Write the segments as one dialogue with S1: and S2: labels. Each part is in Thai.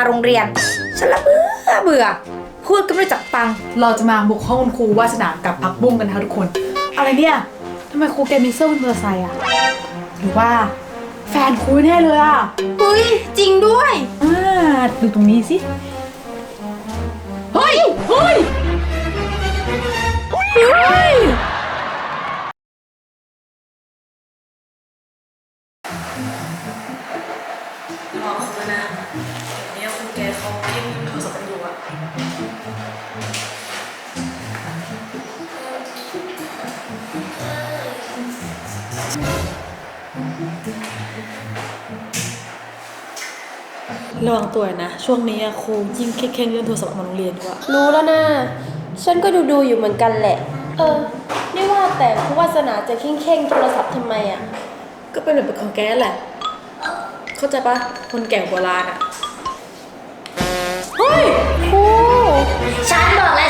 S1: มาโรงเรียน ฉันละเบื่อเบื่อ พูดก็ไม่รู้จักฟัง
S2: เราจะมาบุกห้องคุณครูวาสนากับพักบุ้งกันนะคะทุกคน อะไรเนี่ยทำไมครูแกมีเสื้อบนมอเตอร์ไซค์อะหรือว่า แฟนครูแน่เลยอะ
S1: เฮ้ย จริงด้วย
S2: อ่าดูตรงนี้สิ เฮ้ย เฮ้ย เฮ้ย
S3: ระวังตัวนะ ช่วงนี้อะครูยิ่งเคร่งๆเรื่องโทรศัพท์มาโรงเรียนด้วย
S4: รู้แล้วนะ ฉันก็ดูดูๆอยู่เหมือนกันแหละ เออ นี่ว่าแต่ครูวาสนาจะเข่งเข่งๆโทรศัพท์ทำไมอะ
S3: ก็เป็นแบบของแกแหละ เข้าใจปะคนแก่โบราณอะ
S4: เฮ้ย ครู
S1: ฉันบอกแล้ว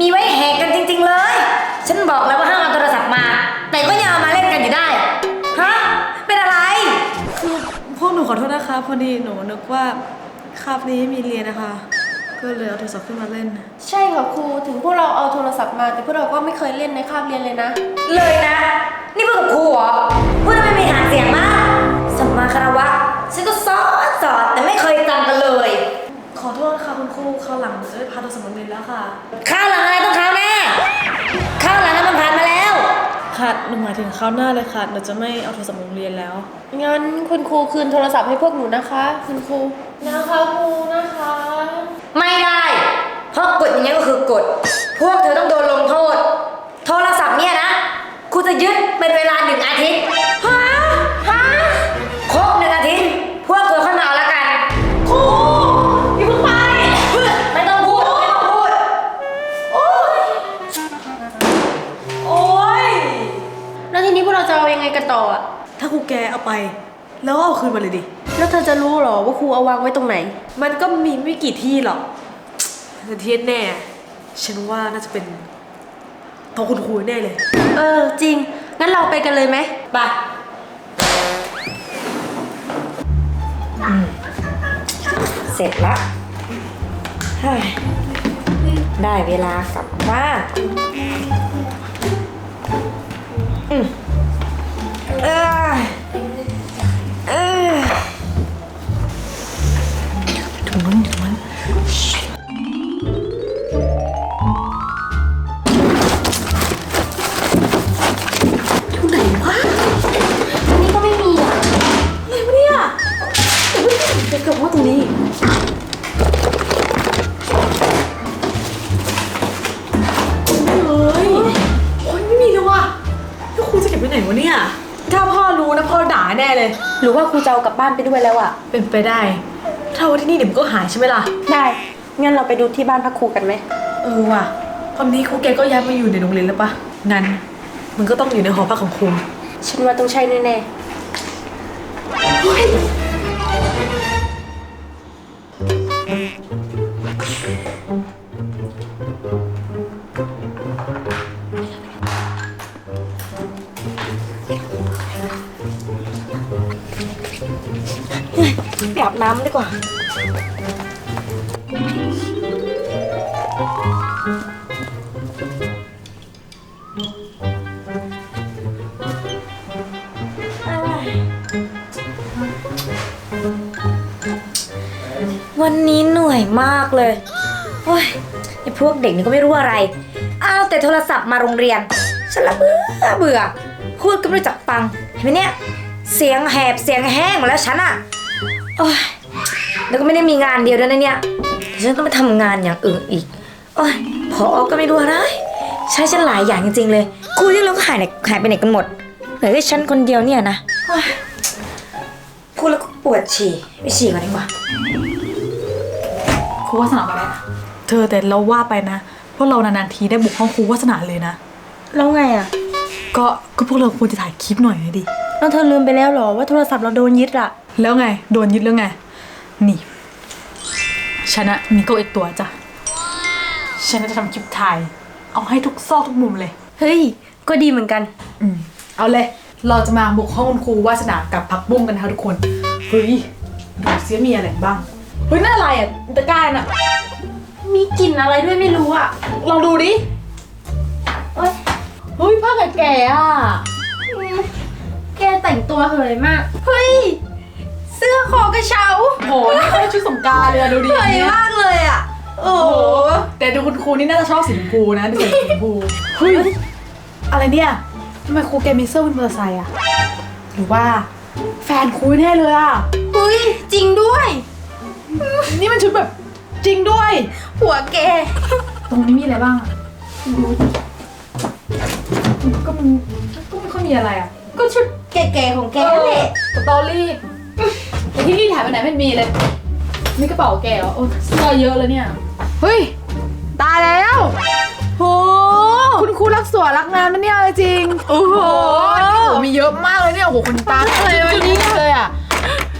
S1: มีไว้แหกกันจริง ๆ เลย ฉันบอกแล้วว่าห้ามเอาโทรศัพท์มา แต่ก็ยังเอามาเล่นกันอยู่ได้อะฮะ เป็นอะไร
S3: คือพวกหนูขอโทษนะคะ พอดีหนูนึกว่าคาบนี้มีเรียนนะคะ ก็เลยเอาโทรศัพท์ขึ้นมาเล่น
S4: ใช่ค่ะครูถึงพวกเราเอาโทรศัพท์มา แต่พวกเราก็ไม่เคยเล่นในคาบเรียนเลยนะ
S1: เลยนะ นี่พูดกับครูเหรอ พูดทำไมมีหางเสียงมากสัมมาคารวะ ฉันก็สอนสอนแต่ไม่เคยจำกันเลย
S3: ขอโทษค่ะคุณครูคราวหลังหนูจะไม่พาโทรศัพท์มาเรียนแล้วค่ะ
S1: ข้าวหลังอะไร หนูหมา
S3: ยถึงคราวหน้าเลยค่ะ หนูจะไม่เอาโทรศัพท์มาโรงเรียนแล้ว
S4: งั้นคุณครูคืนโทรศัพท์ให้พวกหนูนะคะ คุณครู นะคะครูนะคะ
S1: ไม่ได้ เพราะกฎอย่างนี้ก็คือกฎ พวกเธอต้องโดนลงโทษ โทรศัพท์เนี่ยนะ ครูจะยึดเป็นเวลา ไป
S4: แล้วก็เอา
S3: คืนมาเลยดิ
S4: แล้วเธอจะรู้เหรอว่าครูเอาวางไว้ตรงไหน
S3: มันก็มีไม่กี่ที่หรอกแต่ที่แน่ฉันว่าน่าจะเป็นโต๊ะคุณครูแน่เลย
S4: เออ จริง งั้นเราไปกันเลยไหม
S1: ไป เสร็จละเฮ้ยได้เวลากลับบ้าน
S4: หรือว่าครูจะเอากลับบ้านไปด้วยแล้วอะ
S3: เป็นไปได้ ถ้าเอาไว้ที่นี่เดี๋ยวมันก็หายใช่ไหมล่ะ
S4: ได้งั้นเราไปดูที่บ้านพักครูกันไหม
S3: เออว่ะ ตอนนี้ครูแกก็ย้ายมาอยู่ในโรงเรียนแล้วปะงั้นมันก็ต้องอยู่ในหอพักของครู
S4: ฉันว่าต้องใช่แน่
S1: ไปอาบน้ำดีกว่า วันนี้เหนื่อยมากเลยโอ้ยไอ้พวกเด็กนี่ก็ไม่รู้อะไร เอาแต่โทรศัพท์มาโรงเรียน ฉันละเบื่อเบื่อ พูดก็ไม่รู้จักฟัง เห็นไหมเนี่ย เสียงแหบเสียงแห้งหมดแล้วฉันอะ โอ้ยแล้วก็ไม่ได้มีงานเดียวด้วยนะเนี่ยเดี๋ยวฉันต้องไปทำงานอย่างอื่นอีก โอ้ยพอก็ไม่รู้อะไร ใช้ฉันหลายอย่างจริงๆเลย ครูที่เราก็หายไหนหายไปไหนกันหมด เหลือแค่ฉันคนเดียวเนี่ยนะโอ้ยพูดแล้วก็ปวดฉี่ ไปฉี่ก่อนดีกว่า
S2: ครูวาสนามาแล้วเธอแต่เราว่าไปนะ พวกเรานานๆทีได้บุกห้องครูวาสนาเลยนะ
S4: ๆแล้วไงอะ
S2: ก็ก็พวกเราควรจะถ่ายคลิปหน่อยนะดิ
S4: แล้วเธอลืมไปแล้วเหรอว่าโทรศัพท์เราโดนยึดอะ
S2: แล้วไง โดนยึดแล้วไง นี่ฉันอะมีเก้าเอกตัวจ้ะฉันจะทำคลิปถ่าย เอาให้ทุกซอกทุกมุมเลย
S4: เฮ้ย ก็ดีเหมือนกัน
S2: อืม เอาเลย เราจะมาบุกห้องคุณครูวาสนากับพักบุ้งกันนะคะทุกคน เฮ้ย ดูซิว่ามีอะไรบ้าง เฮ้ยน่าอะไรอะตะกร้าน่ะ
S4: มีกลิ่นอะไรด้วยไม่รู้อะ
S2: ลองดูดิ
S4: เอ้ย
S2: เฮ้ยผ้าแก่ๆอะ
S4: แกแต่งตัวเหยมาก เฮ้ย เสื้อคอกระเช้า
S2: โหนี่เขาชุดสงกรารเลยอะดูดิ
S4: เหยมากเลยอะ โอ้
S2: โอ้
S4: โห
S2: โหแต่ดูคุณครูนี่น่าจะชอบสีชมพูนะดูสีชมพูเฮ้ยอะไรเนี่ยทำไมครูแกมีเสื้อวินมอเตอร์ไซค์อะหรือว่า แฟนครูแน่เลยอะ
S4: เฮ้ยจริงด้วย
S2: นี่มันชุดแบบจริงด้วย
S4: หัวแก
S2: ตรงนี้มีอะไรบ้างอะก็มันก็ไม่ค่อยมีอะไรอะ
S4: ก็ชุดแก่ๆของแกนั่นแหละ
S2: สตอรี่แต่ ที่นี่ถ่ายไปไหนไม่มีเลยนี่กระเป๋าแกเหรอโอ้เสื้อเยอะเลยเนี่ย เฮ้ย ตายแล้ว
S4: โห
S2: คุณครูรักสวยรักงามนะเนี่ยจริง
S4: โอ้โห
S2: โอ้โหมีเยอะมากเลยเนี่ยโอ้โหคุณตาเลยวันนี้เลยอะ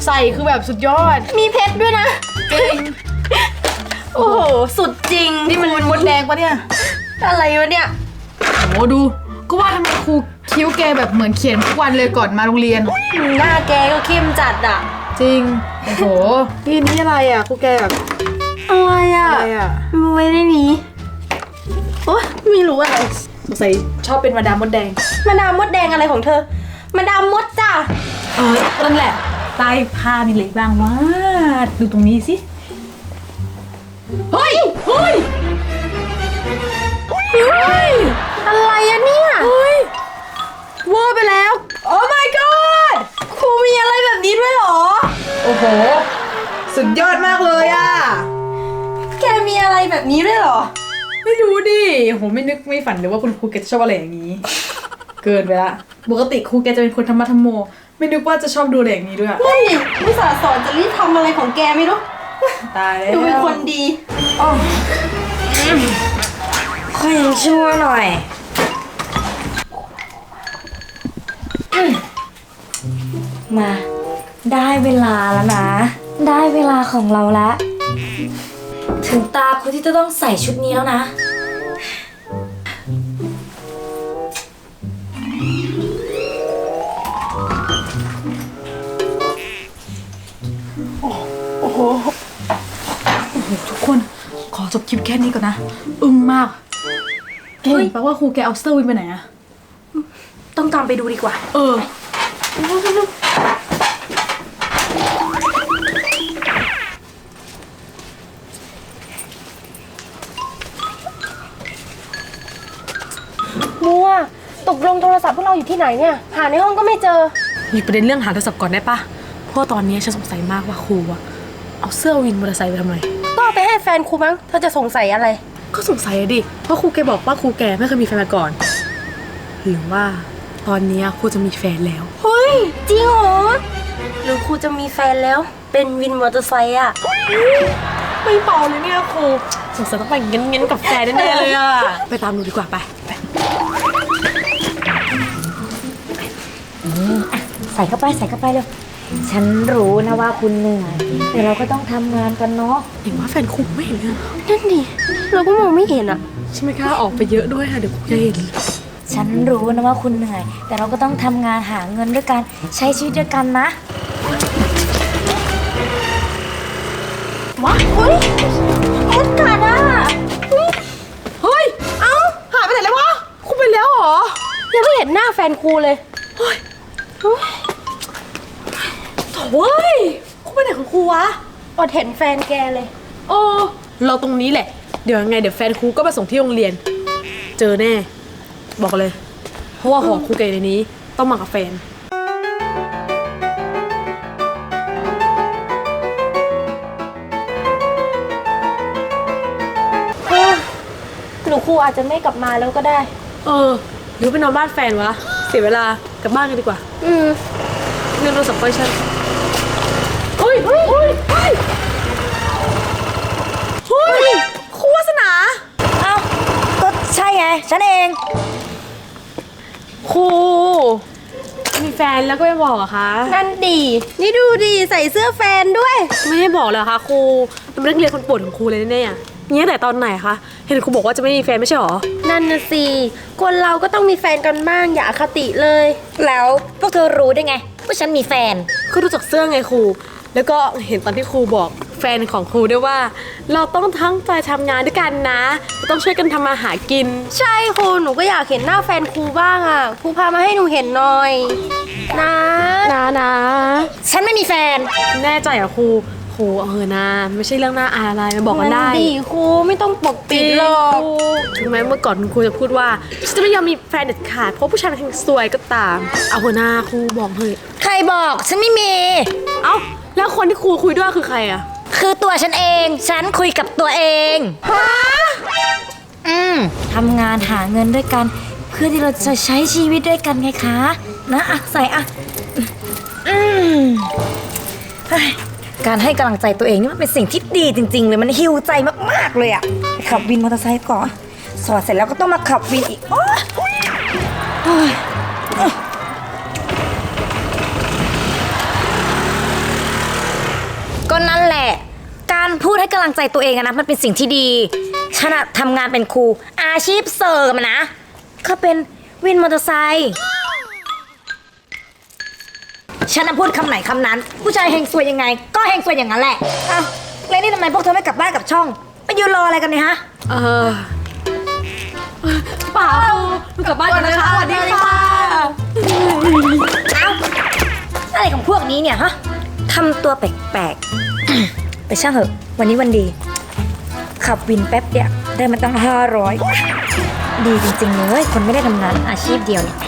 S2: ใส่คือแบบสุดยอด
S4: มีเพชรด้วยนะ
S2: จริง
S4: โอ้โห สุดจริง
S2: นี่มันมดแดงปะเนี่ย
S4: อะไรวะเนี่ย
S2: โอ้ดูก็ว่าทำไมครูคิ้วแกแบบเหมือนเขียนทุกวันเลยก่อนมาโรงเรียน
S4: หน้าแกก็เข้มจัดอะ
S2: จริง โอ้โห นี่นี่อะไรอะครูแกแบบ
S4: อะไรอะ
S2: อะไรอะ
S4: ไม่ได้หนีโอ้ไม่รู้อะไร
S2: สงสัยชอบเป็นมาดามมดแดง
S4: มาดามมดแดงอะไรของเธอ มาดามมดจ้ะ
S2: เออนั่นแหละใต้ผ้ามีเหล็กบ้างวะดูตรงนี้สิ เฮ้ย เฮ้ย เฮ้ย
S4: อะไรอะเนี่ย
S2: เฮ้ยเวอร์ไปแล้ว โอ้ my god
S4: ครูมีอะไรแบบนี้ด้วยเหรอ
S2: โอ้โห สุดยอดมากเลยอะ
S4: แกมีอะไรแบบนี้ด้วยเหรอ
S2: ไม่รู้ดิโหไม่นึกไม่ฝันเลยว่าคุณครูแกจะชอบอะไรอย่างนี้ เกินไปละปกติครูแกจะเป็นคนธรรมะธรรมโม ไม่นึกว่าจะชอบดูอะไรอย่างนี้ด้วยอะ
S4: นั่นดิอุตส่าห์สอนจะรีบทำอะไรของแกไม่รู้
S2: ตายแล้ว
S4: ดูเป็นคนดี
S1: ค่อยยังชั่วหน่อยอืมมา ได้เวลาแล้วนะ ได้เวลาของเราแล้ว ถึงตาคุณที่จะต้องใส่ชุดนี้แล้วนะ
S2: ทุกคน ขอจบคลิปแค่นี้ก่อนนะ อึ้งมากแกเห็นปะว่าครูแกเอาเสื้อวินไปไหนอะ
S4: ต้องตามไปดูดีกว่า
S2: เออ
S4: กลงโทรศัพท์พวกเราอยู่ที่ไหนเนี่ย หาในห้องก็ไม่เจอ
S3: มีประเด็นเรื่องหาโทรศัพท์ก่อนได้ปะเพราะว่าตอนนี้ฉันสงสัยมากว่าครูอะเอาเสื้อวินมอเตอร์ไซค์ไปทำไม
S4: ก็เอาไปให้แฟนครูมั้ง เธอจะสงสัยอะไร
S3: ก็สงสัยอะดิ เพราะครูแกบอกว่าครูแกไม่เคยมีแฟนมาก่อน หรือว่าตอนนี้ครูจะมีแฟนแล้ว
S4: เฮ้ย จริงเหรอ หรือครูจะมีแฟนแล้ว เป็นวินมอเตอร์ไซค์อะ
S3: ไม่เบาเลยเนี่ยครูสงสัยต้องไปเงี้ยนๆกับแฟนแน่ๆเลยอะไปตามดูดีกว่าไป
S1: ส่เข้าไปใส่เข้าไปเลยฉันรู้นะว่าคุณเหนื่อยแต่เราก็ต้องทำงานกันเนาะ
S3: เห็นว่าแฟนครูไม่เห็นเลยอะ
S4: นั่นดิเราก็มองไม่เห็นอะ
S3: ฉันไม่กล้าออกไปเยอะด้วยค่ะเดี๋ยวครูจะเห็น
S1: ฉันรู้นะว่าคุณเหนื่อย แต่เราก็ต้องทำงานหาเงินด้วยกันใช้ชีวิตด้วยกันนะ
S4: ว้าเฮ้ยมดกัดอะ
S2: เฮ้ย เอ้า หายไปไหนแล้ววะครูไปแล้วเหรอ
S4: ยังไม่เห็นหน้าแฟนครูเลย
S3: โว้ยครูไปไหนของครูวะ
S4: อดเห็นแฟนแกเลย
S3: โอ้เราตรงนี้แหละ เดี๋ยวยังไงเดี๋ยวแฟนครูก็มาส่งที่โรงเรียน เจอแน่ บอกเลย เพราะว่าหอครูเกในนี้ ต้องมากับแฟน
S4: เออหรือครูอาจจะไม่กลับมาแล้วก็ได้
S3: เออ หรือไปนอนบ้านแฟนวะ เสียเวลากลับบ้านกันดีกว่า
S4: อืม
S3: เรื่องโทรศัพท์ไปฉันเฮ้ยเฮ้ยเฮ้ ยเฮ้ยเฮ้ยครูวาสนา
S1: เอ้าก็ใช่ไง ฉันเอง
S3: ครูมี
S2: มีแฟนแล้วก็ไม่บอกเหรอะคะ
S4: นั่นดี นี่ดูดีใส่เสื้อแฟนด้วย
S2: ไม่ได้บอกเลยเหรอคะครูเป็นนักเรียนคนโปรดของครูเลยแน่ๆเนี่ยแต่ตอนไหนคะ เห็นครูบอกว่าจะไม่มีแฟนไม่ใช่หรอ
S4: นั่นนะสิ คนเราก็ต้องมีแฟนกันบ้างอย่าอคติเลย
S1: แล้วพวกเธอรู้ได้ไงว่าฉันมีแฟน
S2: ก็ดูจากเสื้อไงครู แล้วก็เห็นตอนที่ครูบอกแฟนของครูด้วยว่า เราต้องทั้งใจทำงานด้วยกันนะ ต้องช่วยกันทำมาหากิน
S4: ใช่ครูหนูก็อยากเห็นหน้าแฟนครูบ้างอะครูพามาให้หนูเห็นหน่อย นะ
S2: นะนะ
S1: ฉันไม่มีแฟน
S2: แน่ใจเหรอครูครูเออนะไม่ใช่เรื่องน่าอายอะไรมาบอกกันได้
S4: นั่นดีครูไม่ต้องปกปิดหรอก
S2: ถึงแม้เมื่อก่อนคุณครูจะพูดว่าฉันจะไม่ยอมมีแฟนเด็ดขาด เพราะผู้ชายมันแห่งสวยก็ตาม เอาหัวหน้าครูบอกเถอะ
S1: ใครบอกฉันไม่มี
S2: เอ้า แล้วคนที่ครูคุยด้วยคือใครอะ
S1: คือตัวฉันเอง ฉันคุยกับตัวเองฮะอืมทำงานหาเงินด้วยกัน เพื่อที่เราจะใช้ชีวิตด้วยกันไงคะ นะอะใส่อะอืมเฮ้ยการให้กำลังใจตัวเองนี่มันเป็นสิ่งที่ดีจริง ๆ เลยมันฮิวใจมากๆเลยอะไปขับวินมอเตอร์ไซค์ก่อนสอดเสร็จแล้วก็ต้องมาขับวินอีกโอ๊ย พูดให้กำลังใจตัวเองอะนะมันเป็นสิ่งที่ดีฉันอะทำงานเป็นครู อาชีพเสริมอะนะเขาเป็นวินมอเตอร์ไซค์ฉันน่ะพูดคำไหนคำนั้น ผู้ชายเฮงซวยยังไง ก็เฮงซวยอย่างนั้นแหละอ้าวแล้วนี่ทำไมพวกเธอไม่กลับบ้านกลับช่องไปยืนรออะไรกันเนี่ยฮะ
S2: เออเปล่าครูหนูกลับบ้านกันนะคะสวัสดีค่ะ
S1: เอ้าอะไรของพวกนี้เนี่ยฮะทำตัวแปลกๆ แต่ช่างเหอะ วันนี้วันดี ขับวินแป๊บเดียวได้มาตั้งห้าร้อยดีจริงๆเลยคนไม่ได้ทำงานอาชีพเดียวเนี่ย